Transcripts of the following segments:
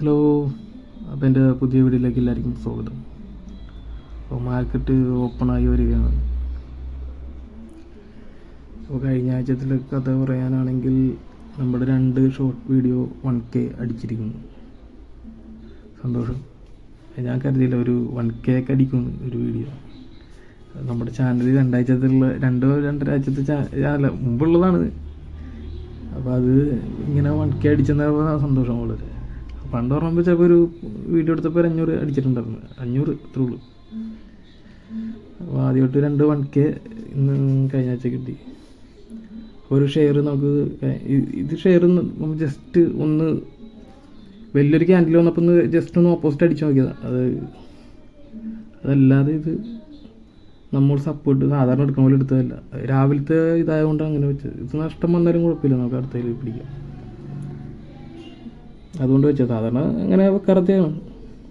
Hello അപ്പോൾ എന്റെ പുതിയ വീഡിയോയിലേക്ക് എല്ലാവർക്കും സ്വാഗതം. അപ്പോൾ മാർക്കറ്റ് ഓപ്പൺ ആയി വരികയാണ്. അപ്പോൾ കഴിഞ്ഞ ആഴ്ചത്തിലെ കഥ പറയാനാണെങ്കിൽ നമ്മുടെ രണ്ട് ഷോർട്ട് വീഡിയോ വൺ കെ അടിച്ചിരിക്കുന്നു. സന്തോഷം. ഞാൻ കരുതിയില്ല ഒരു വൺ കെ ഒക്കെ അടിക്കുന്നു ഒരു വീഡിയോ നമ്മുടെ ചാനലിൽ രണ്ടാഴ്ചത്തുള്ള രണ്ടോ രണ്ടര ആഴ്ചത്തെ ചാ- അല്ല മുമ്പുള്ളതാണ്. അപ്പോൾ അത് ഇങ്ങനെ വൺ കെ അടിച്ചെന്നാൽ സന്തോഷം വളരെ. പണ്ട് ഓർമ്മ ചിലപ്പോൾ ഒരു വീഡിയോ എടുത്തപ്പോൾ ഒരു അഞ്ഞൂറ് അടിച്ചിട്ടുണ്ടായിരുന്നു. അഞ്ഞൂറ് ഇത്രേ ഉള്ളൂ. അപ്പോൾ ആദ്യമായിട്ട് രണ്ട് വൺ കെ ഇന്ന് കഴിഞ്ഞ ആഴ്ച കിട്ടി. ഒരു ഷെയർ നമുക്ക് ഇത് ഷെയർ നമുക്ക് ജസ്റ്റ് ഒന്ന് വലിയൊരു ക്യാൻഡിൽ വന്നപ്പോൾ ഒന്ന് ജസ്റ്റ് ഒന്ന് ഓപ്പോസിറ്റ് അടിച്ചു നോക്കിയതാണ് അത് അതല്ലാതെ ഇത് നമ്മൾ സപ്പോർട്ട് സാധാരണ എടുക്കുന്ന പോലെ എടുത്തതല്ല. രാവിലത്തെ ഇതായതുകൊണ്ട് അങ്ങനെ വെച്ചത് ഇത് നഷ്ടം വന്നാലും കുഴപ്പമില്ല. നമുക്ക് അടുത്തതിൽ പിടിക്കാം. അതുകൊണ്ട് വെച്ചാൽ സാധാരണ അങ്ങനെ വെക്കാറത്തെയാണ്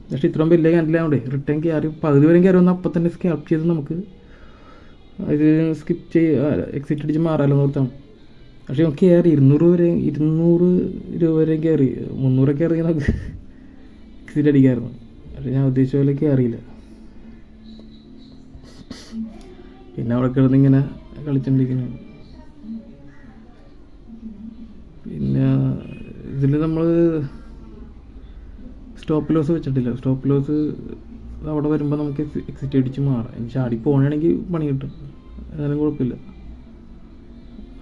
പക്ഷേ ഇത്രയും വലിയ ക്യാൻഡിലായോണ്ടേ റിട്ടേൺ കയറി പകുതി വരെയും കയറി വന്നാൽ അപ്പം തന്നെ സ്കാപ്പ് ചെയ്ത് നമുക്ക് ഇത് സ്കിപ്പ് ചെയ്ത് എക്സിറ്റ് അടിച്ച് മാറാമല്ലോ നിർത്താം പക്ഷെ നമുക്ക് കയറി ഇരുന്നൂറ് വരെ ഇരുന്നൂറ് രൂപ വരെയും കയറി മുന്നൂറൊക്കെ കയറി നമുക്ക് എക്സിറ്റ് അടിക്കായിരുന്നു. പക്ഷേ ഞാൻ ഉദ്ദേശിച്ച പോലെ കയറിയില്ല. പിന്നെ അവിടെ കിടന്നിങ്ങനെ കളിച്ചോണ്ടിരിക്കുന്നു. പിന്നെ ഇതിൽ നമ്മൾ സ്റ്റോപ്പ് ലോസ് വെച്ചിട്ടില്ല. സ്റ്റോപ്പ് ലോസ് അവിടെ വരുമ്പോൾ നമുക്ക് എക്സിറ്റ് അടിച്ച് മാറാം. ഇനി ചാടി പോകണമെങ്കിൽ പണി കിട്ടും. എന്നാലും കുഴപ്പമില്ല.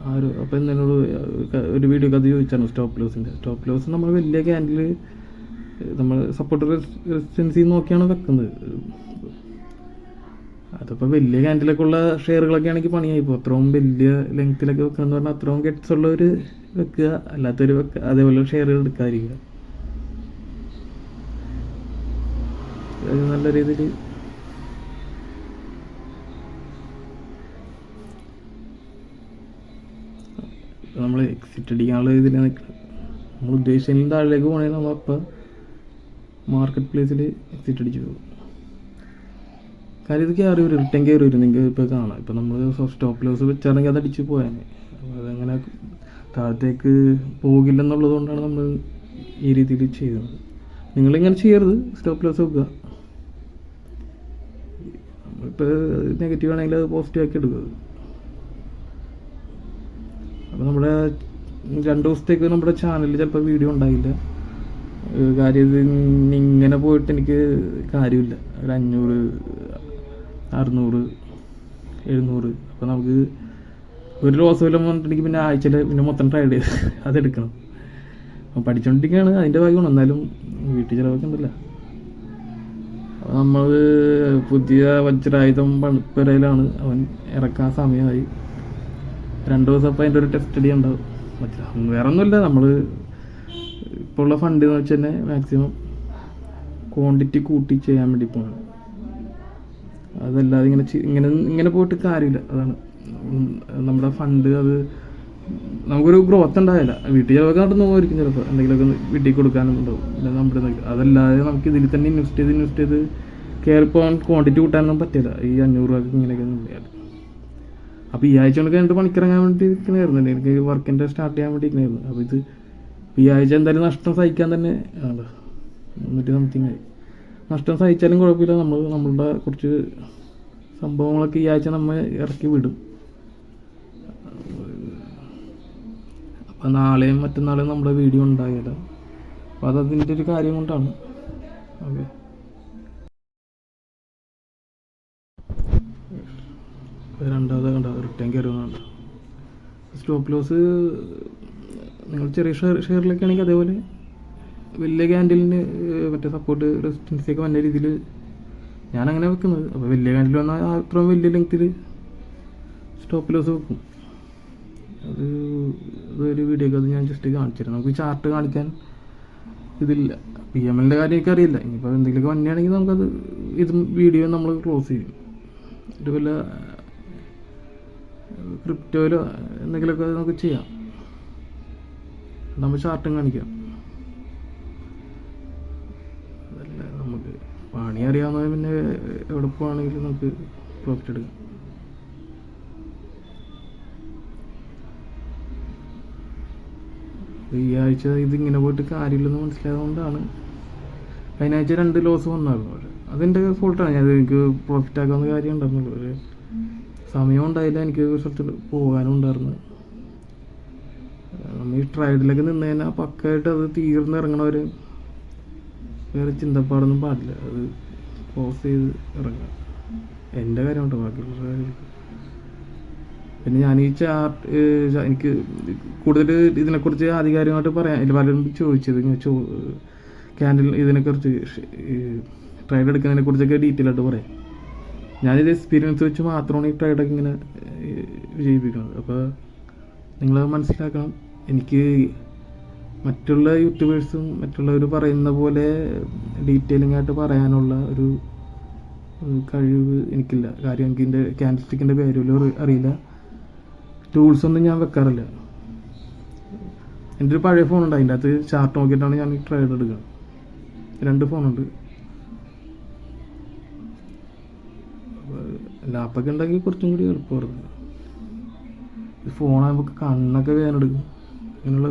ആ ഒരു അപ്പോൾ എന്നോട് ഒരു വീഡിയോ കഥ ചോദിച്ചാണ് സ്റ്റോപ്പ് ലോസിന്റെ സ്റ്റോപ്പ് ലോസ് നമ്മൾ വലിയ ക്യാൻഡിൽ നമ്മൾ സപ്പോർട്ട് റെസിസ്റ്റൻസി നോക്കിയാണ് വെക്കുന്നത്. അതിപ്പോൾ വലിയ ക്യാൻഡിലൊക്കെ ഉള്ള ഷെയറുകളൊക്കെ ആണെങ്കിൽ പണിയായി. ഇപ്പോൾ അത്രയും വലിയ ലെങ്ത്തിലൊക്കെ വെക്കുക എന്ന് പറഞ്ഞാൽ അത്രയും ഗെറ്റ്സ് ഉള്ളവർ വെക്കുക. അല്ലാത്തവർ വെക്കുക അതേപോലെ ഷെയറുകൾ എടുക്കാതിരിക്കുക. നല്ല രീതിയിൽ നമ്മൾ എക്സിറ്റ് അടിക്കാനുള്ള രീതിയിൽ നിൽക്കുന്നത് നമ്മൾ ഉദ്ദേശിച്ചതിലും താഴേക്ക് പോകണമെങ്കിൽ അപ്പം മാർക്കറ്റ് പ്ലേസിൽ എക്സിറ്റ് അടിച്ച് പോകും. കാര്യം ഇത് കയറി വരും റിട്ടേൺ കയറി വരും. നിങ്ങൾക്ക് ഇപ്പോൾ കാണാം. ഇപ്പോൾ നമ്മൾ സ്റ്റോപ്പ് ലോസ് വെച്ചാണെങ്കിൽ അത് അടിച്ച് പോയാൽ അതങ്ങനെ താഴത്തേക്ക് പോകില്ലെന്നുള്ളത് കൊണ്ടാണ് നമ്മൾ ഈ രീതിയിൽ ചെയ്യുന്നത് നിങ്ങളിങ്ങനെ ചെയ്യരുത്. സ്റ്റോപ്പ് ലോസ് വെക്കുക. ഇപ്പോൾ നെഗറ്റീവ് ആണെങ്കിൽ അത് പോസിറ്റീവ് ആക്കി എടുക്കുക അപ്പോൾ നമ്മുടെ രണ്ട് ദിവസത്തേക്ക് നമ്മുടെ ചാനലിൽ ചിലപ്പോൾ വീഡിയോ ഉണ്ടായില്ല. കാര്യം ഇങ്ങനെ പോയിട്ട് എനിക്ക് കാര്യമില്ല. ഒരു അഞ്ഞൂറ് അറുന്നൂറ് എഴുന്നൂറ്. അപ്പോൾ നമുക്ക് ഒരു ലോസ് വല്ലതും വന്നിട്ടുണ്ടെങ്കിൽ പിന്നെ ആഴ്ചയിൽ പിന്നെ മൊത്തം ട്രൈ ചെയ്ത് അതെടുക്കണം. അപ്പോൾ പഠിച്ചുകൊണ്ടിരിക്കുകയാണ് അതിന്റെ ഭാഗ്യമാണ് എന്നാലും വീട്ടിൽ ചിലവൊക്കെ ഉണ്ടല്ലോ. നമ്മൾ പുതിയ വജ്രായുധം പണിപ്പുരയിലാണ്. അവൻ ഇറക്കാൻ സമയമായി. രണ്ട് ദിവസം അപ്പോൾ അതിന്റെ ഒരു ടെസ്റ്റ് ഡി ഉണ്ടാവും. മറ്റേ വേറെ ഒന്നുമില്ല നമ്മൾ ഇപ്പോൾ ഉള്ള ഫണ്ട് എന്ന് വെച്ച് തന്നെ മാക്സിമം ക്വാണ്ടിറ്റി കൂട്ടി ചെയ്യാൻ വേണ്ടി പോകണം അതല്ലാതെ ഇങ്ങനെ ഇങ്ങനെ ഇങ്ങനെ പോയിട്ട് കാര്യമില്ല. അതാണ്. നമ്മുടെ ഫണ്ട് അത് നമുക്കൊരു ഗ്രോത്ത് ഉണ്ടാവില്ല. വീട്ടിൽ ചിലവൊക്കെ നടന്നു പോകുമായിരിക്കും ചിലപ്പോൾ. എന്തെങ്കിലുമൊക്കെ വീട്ടിൽ കൊടുക്കാനൊന്നും ഉണ്ടാവും. പിന്നെ നമ്മുടെ അതല്ലാതെ നമുക്ക് ഇതിൽ തന്നെ ഇൻവെസ്റ്റ് ചെയ്ത് ഇൻവെസ്റ്റ് ചെയ്ത് കയറി പോകാൻ ക്വാണ്ടിറ്റി കൂട്ടാനൊന്നും പറ്റില്ല. ഈ അഞ്ഞൂറ് രൂപ ഇങ്ങനെയൊക്കെ ഉണ്ടായാൽ അപ്പോൾ ഈ ആഴ്ച കൊണ്ട് കഴിഞ്ഞിട്ട് പണിക്കിറങ്ങാൻ വേണ്ടി ഇരിക്കണമായിരുന്നു എനിക്ക് വർക്കിന്റെ സ്റ്റാർട്ട് ചെയ്യാൻ വേണ്ടി ഇരിക്കണമായിരുന്നു അപ്പോൾ ഇത് ഈ ആഴ്ച എന്തായാലും നഷ്ടം സഹിക്കാൻ തന്നെ ആണ്. മുന്നൂറ്റി സംതിങ് ആയി. നഷ്ടം സഹിച്ചാലും കുഴപ്പമില്ല. നമ്മൾ നമ്മളുടെ കുറച്ച് സംഭവങ്ങളൊക്കെ ഈ ആഴ്ച നമ്മൾ ഇറക്കി വിടും. അപ്പം നാളെയും മറ്റന്നാളെയും നമ്മുടെ വീഡിയോ ഉണ്ടായത് അപ്പോൾ അതതിന്റെ ഒരു കാര്യം കൊണ്ടാണ്. ഓക്കെ. രണ്ടാമത് കണ്ട? റിട്ടേൺ കയറുന്നുണ്ട് സ്റ്റോപ്പ് ലോസ് നിങ്ങൾ ചെറിയ ഷെയർ ഷെയറിലൊക്കെ ആണെങ്കിൽ അതേപോലെ വലിയ ക്യാൻഡിലിന് മറ്റേ സപ്പോർട്ട് റെസിസ്റ്റൻസി ഒക്കെ വന്ന രീതിയിൽ ഞാനങ്ങനെ വെക്കുന്നത്. അപ്പോൾ വലിയ ക്യാൻഡിൽ വന്നാൽ അത്രയും വലിയ ലെങ്ത്തിൽ സ്റ്റോപ്പ് ലോസ് വെക്കും. അത് അതൊരു വീഡിയോ ഒക്കെ അത് ഞാൻ ജസ്റ്റ് കാണിച്ചിരുന്നു നമുക്ക് ചാർട്ട് കാണിക്കാൻ ഇതില്ല. പി എം എല്ലിന്റെ കാര്യം എനിക്കറിയില്ല ഇനിയിപ്പോൾ എന്തെങ്കിലുമൊക്കെ വന്നെയാണെങ്കിൽ നമുക്കത് ഇതും വീഡിയോ നമ്മൾ ക്ലോസ് ചെയ്യും. ഒരു വല്ല ക്രിപ്റ്റോയിലോ എന്തെങ്കിലുമൊക്കെ നമുക്ക് ചെയ്യാം. നമ്മൾ ചാർട്ടും കാണിക്കാം. അതല്ല നമുക്ക് പണി അറിയാവുന്നത് പിന്നെ എവിടെ പോവാണെങ്കിലും നമുക്ക് പ്രോഫിറ്റ് എടുക്കാം. ഈ ആഴ്ച ഇതിങ്ങനെ പോയിട്ട് കാര്യമില്ലെന്ന് മനസ്സിലായതുകൊണ്ടാണ്. കഴിഞ്ഞ ആഴ്ച രണ്ട് ലോസ് വന്നായിരുന്നു. പക്ഷെ അതെന്റെ ഫോൾട്ടാണ് ഞാൻ എനിക്ക് പ്രോഫിറ്റ് ആക്കാവുന്ന കാര്യം ഉണ്ടായിരുന്നുള്ളൂ. ഒരു സമയം ഉണ്ടായില്ല. എനിക്ക് കുറച്ച് പോകാനും ഉണ്ടായിരുന്നു. നമ്മൾ ഈ ട്രൈഡിലൊക്കെ നിന്ന് കഴിഞ്ഞാൽ പക്കായിട്ട് അത് തീർന്നിറങ്ങണവർ വേറെ ചിന്തപ്പാടൊന്നും പാടില്ല. അത് പോസ് ചെയ്ത് ഇറങ്ങാം എന്റെ ഉണ്ടോ ബാക്കിയുള്ള കാര്യം പിന്നെ ഞാൻ ഈ ചാർട്ട് എനിക്ക് കൂടുതൽ ഇതിനെക്കുറിച്ച് ആധികാരികമായിട്ട് പറയാൻ പലരും ചോദിച്ചത് ചോ ക്യാൻഡിൽ ഇതിനെക്കുറിച്ച് ട്രൈഡ് എടുക്കുന്നതിനെ കുറിച്ചൊക്കെ ഡീറ്റെയിൽ ആയിട്ട് പറയാം. ഞാനിത് എക്സ്പീരിയൻസ് വെച്ച് മാത്രമാണ് ഈ ട്രൈഡൊക്കെ ഇങ്ങനെ വിജയിപ്പിക്കുന്നത്. അപ്പോൾ നിങ്ങൾ മനസ്സിലാക്കണം എനിക്ക് മറ്റുള്ള യൂട്യൂബേഴ്സും മറ്റുള്ളവർ പറയുന്ന പോലെ ഡീറ്റെയിലിംഗ് ആയിട്ട് പറയാനുള്ള ഒരു കഴിവ് എനിക്കില്ല. കാര്യം എനിക്ക് ഇതിന്റെ ക്യാൻഡിസ്റ്റിക്കിന്റെ പേരുപോലും അറിയില്ല. ടൂൾസ് ഒന്നും ഞാൻ വെക്കാറില്ല. എന്റെ ഒരു പഴയ ഫോണുണ്ട് അതിന്റെ അകത്ത് ചാർട്ട് നോക്കിയിട്ടാണ് ഞാൻ ഈ എടുക്കുക. രണ്ട് ഫോണുണ്ട് ലാപ്പൊക്കെ ഉണ്ടെങ്കിൽ കുറച്ചും കൂടി എളുപ്പമായിരുന്നു. ഫോണാകുമ്പോൾ കണ്ണൊക്കെ വേദനെടുക്കും അങ്ങനെയുള്ള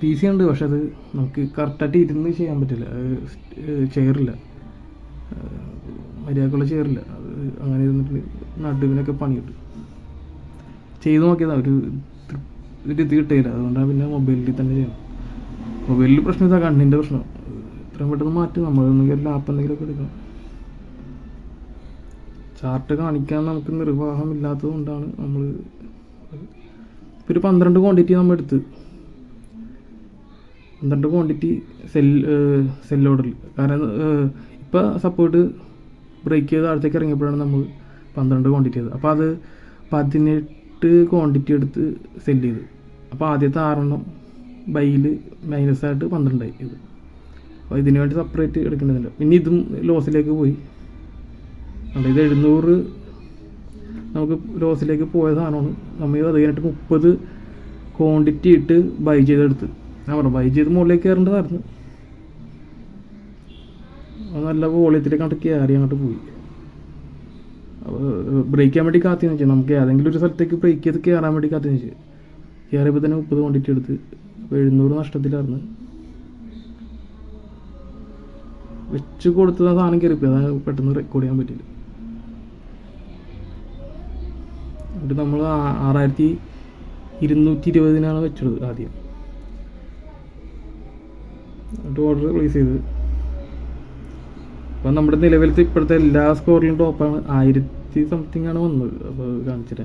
പി സി ഉണ്ട്. പക്ഷെ അത് നമുക്ക് കറക്റ്റായിട്ട് ഇരുന്ന് ചെയ്യാൻ പറ്റില്ല. ചെയറില്ല മര്യാദക്കുള്ള ചെയറില്ല അത് അങ്ങനെ ഇരുന്നിട്ട് നടുവിനൊക്കെ പണി കിട്ടും ചെയ്ത് നോക്കിയതാ. ഒരു ഒരു കിട്ടിയില്ല. അതുകൊണ്ടാണ് പിന്നെ മൊബൈലിൽ തന്നെ ചെയ്യണം മൊബൈലിൽ പ്രശ്നം ഇതാ കണ്ണിന്റെ പ്രശ്നം. ഇത്രയും പെട്ടെന്ന് മാറ്റും. നമ്മളൊന്നെങ്കിൽ ലാപ്പ് എന്തെങ്കിലുമൊക്കെ എടുക്കണം. ചാർട്ട് കാണിക്കാൻ നമുക്ക് നിർവാഹം ഇല്ലാത്തത് കൊണ്ടാണ് നമ്മൾ ഇപ്പം ഒരു പന്ത്രണ്ട് ക്വാണ്ടിറ്റി നമ്മൾ എടുത്ത്. പന്ത്രണ്ട് ക്വാണ്ടിറ്റി സെൽ സെൽ ഓർഡറിൽ കാരണം ഇപ്പോൾ സപ്പോർട്ട് ബ്രേക്ക് ചെയ്ത് താഴത്തേക്ക് ഇറങ്ങിയപ്പോഴാണ് നമ്മൾ പന്ത്രണ്ട് ക്വാണ്ടിറ്റി ചെയ്തത്. അപ്പോൾ അത് പതിനെട്ട് ക്വാണ്ടിറ്റി എടുത്ത് സെൽ ചെയ്ത്. അപ്പോൾ ആദ്യത്തെ ആറെണ്ണം ബൈയിൽ മൈനസായിട്ട് പന്ത്രണ്ടായി. ഇത്. അപ്പോൾ ഇതിന് വേണ്ടി സെപ്പറേറ്റ് എടുക്കേണ്ടതില്ല പിന്നെ ഇതും ലോസിലേക്ക് പോയി. അതായത് എഴുന്നൂറ് നമുക്ക് ലോസിലേക്ക് പോയ സാധനമാണ്. നമ്മൾ അത് കഴിഞ്ഞിട്ട് മുപ്പത് ക്വാണ്ടിറ്റി ഇട്ട് ബൈ ചെയ്തെടുത്ത്. ഞാൻ പറഞ്ഞു ബൈ ചെയ്ത് മുകളിലേക്ക് കയറേണ്ടതായിരുന്നു. അത് നല്ല വോളിയത്തിലേക്ക് അങ്ങോട്ട് കയറി അങ്ങോട്ട് പോയി. ബ്രേക്ക് ചെയ്യാൻ വേണ്ടി കാത്തി വെച്ചു. നമുക്ക് ഏതെങ്കിലും ഒരു സ്ഥലത്തേക്ക് ബ്രേക്ക് ചെയ്ത് കയറാൻ വേണ്ടി കാത്തി വെച്ചു. കയറിയപ്പോൾ തന്നെ മുപ്പത് ക്വാണ്ടിറ്റി എടുത്ത് എഴുന്നൂറ് നഷ്ടത്തിലായിരുന്നു. വെച്ച് കൊടുത്ത സാധനം കയറിപ്പോയി അതാണ് പെട്ടെന്ന് റെക്കോർഡ് ചെയ്യാൻ പറ്റില്ല എന്നിട്ട് നമ്മൾ ആറായിരത്തി ഇരുന്നൂറ്റി ഇരുപതിനാണ് വെച്ചത് ആദ്യം. എന്നിട്ട് ഓർഡർ പ്ലേസ് ചെയ്ത്. അപ്പം നമ്മുടെ നിലവിലത്തെ ഇപ്പോഴത്തെ എല്ലാ സ്കോറിലും ടോപ്പാണ് ആയിരത്തി സംതിങ് ആണ് വന്നത്. അപ്പോൾ കാണിച്ചിട്ട്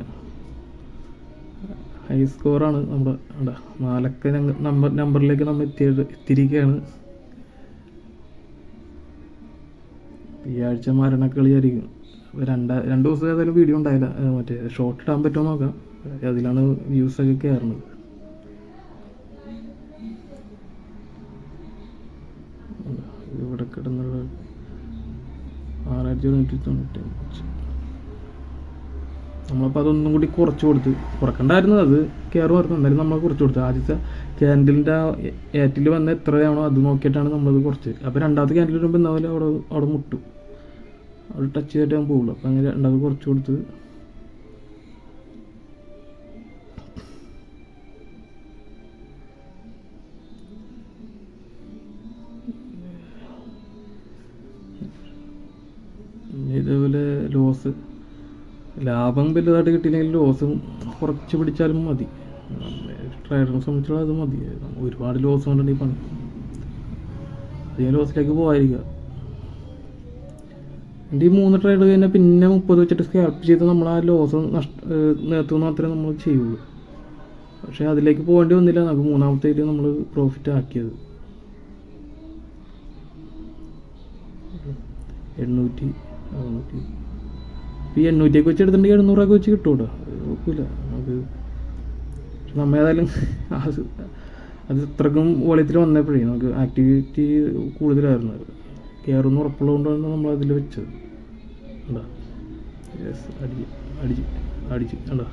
ഹൈ സ്കോറാണ് നമ്മുടെ അവിടെ. നാലക്ക നമ്പർ നമ്പറിലേക്ക് നമ്മൾ എത്തിയത് എത്തിയിരിക്കുകയാണ് ഈ ആഴ്ച മരണക്കളിയായിരിക്കും. അപ്പോൾ രണ്ടാ രണ്ട് ദിവസം ഏതായാലും വീഡിയോ ഉണ്ടായില്ല. മറ്റേ ഷോർട്ട് ഇടാൻ പറ്റുമോ നോക്കാം. അതിലാണ് വ്യൂസൊക്കെ കയറുന്നത്. ഇവിടെ കിടന്നുള്ള ആറായിരത്തി എഴുന്നൂറ്റി തൊണ്ണൂറ്റി അഞ്ച് നമ്മളപ്പോൾ അതൊന്നും കൂടി കുറച്ച് കൊടുത്ത് കുറക്കണ്ടായിരുന്നു അത് കയറുമായിരുന്നു എന്നാലും നമ്മൾ കുറച്ച് കൊടുത്തു. ആദ്യത്തെ ക്യാൻഡിലിന്റെ ഏറ്റിൽ വന്ന എത്രയാണോ അത് നോക്കിയിട്ടാണ് നമ്മളത് കുറച്ച്. അപ്പോൾ രണ്ടാമത്തെ ക്യാൻഡിൽ വരുമ്പോൾ എന്തായാലും അവിടെ അവിടെ മുട്ടും. അവിടെ ടച്ച് ചെയ്തിട്ട് ഞാൻ പോകുള്ളൂ. അപ്പോൾ അങ്ങനെ രണ്ടാമത് കുറച്ച് കൊടുത്ത് ലാഭം വലുതായിട്ട് കിട്ടിയില്ലെങ്കിൽ ലോസും കുറച്ച് പിടിച്ചാലും മതി. ട്രേഡറിനെ സംബന്ധിച്ചുള്ള അത് മതി. ഒരുപാട് ലോസ് കൊണ്ടുണ്ടെങ്കിൽ പണി. അധികം ലോസിലേക്ക് പോകാതിരിക്കുക എന്റെ ഈ മൂന്ന് ട്രേഡ് കഴിഞ്ഞാൽ പിന്നെ മുപ്പത് വെച്ചിട്ട് സ്കാൽപ്പ് ചെയ്ത് നമ്മൾ ആ ലോസ് നഷ്ട നേരത്തുനിന്ന് മാത്രമേ നമ്മൾ ചെയ്യുള്ളൂ. പക്ഷേ അതിലേക്ക് പോകേണ്ടി വന്നില്ല. നമുക്ക് മൂന്നാമത്തേൽ നമ്മൾ പ്രോഫിറ്റ് ആക്കിയത്. എണ്ണൂറ്റി അറുന്നൂറ്റി ഈ എണ്ണൂറ്റിയൊക്കെ വെച്ച് എടുത്തിട്ടുണ്ടെങ്കിൽ എഴുന്നൂറൊക്കെ വെച്ച് കിട്ടും കേട്ടോ കുഴപ്പമില്ല നമുക്ക് പക്ഷെ നമ്മ ഏതായാലും അത് ഇത്രക്കും വോളിയത്തിൽ വന്നപ്പോഴേ നമുക്ക് ആക്ടിവിറ്റി കൂടുതലായിരുന്നു. കയറുന്ന ഉറപ്പുള്ളതുകൊണ്ടാണ് നമ്മൾ അതിൽ വെച്ചത്. എന്താ യെസ് അടിച്ച് അടിച്ച് അടിച്ച്. എന്താ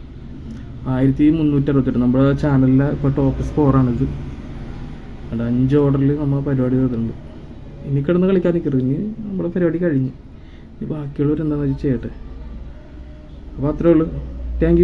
ആയിരത്തി മുന്നൂറ്റി അറുപത്തെട്ട് നമ്മുടെ ചാനലിലെ ഇപ്പോൾ ടോപ്പ് സ്കോറാണിത് കണ്ടോ? അഞ്ച് ഓർഡറിൽ നമ്മൾ പരിപാടി ചെയ്തിട്ടുണ്ട്. ഇനി കിടന്ന് കളിക്കാൻ നിൽക്കരുത് ഇനി നമ്മുടെ പരിപാടി കഴിഞ്ഞു. ഇനി ബാക്കിയുള്ളവർ എന്താണെന്ന് വെച്ചാൽ ചെയ്യട്ടെ? അപ്പോൾ അത്രേ ഉള്ളൂ. താങ്ക്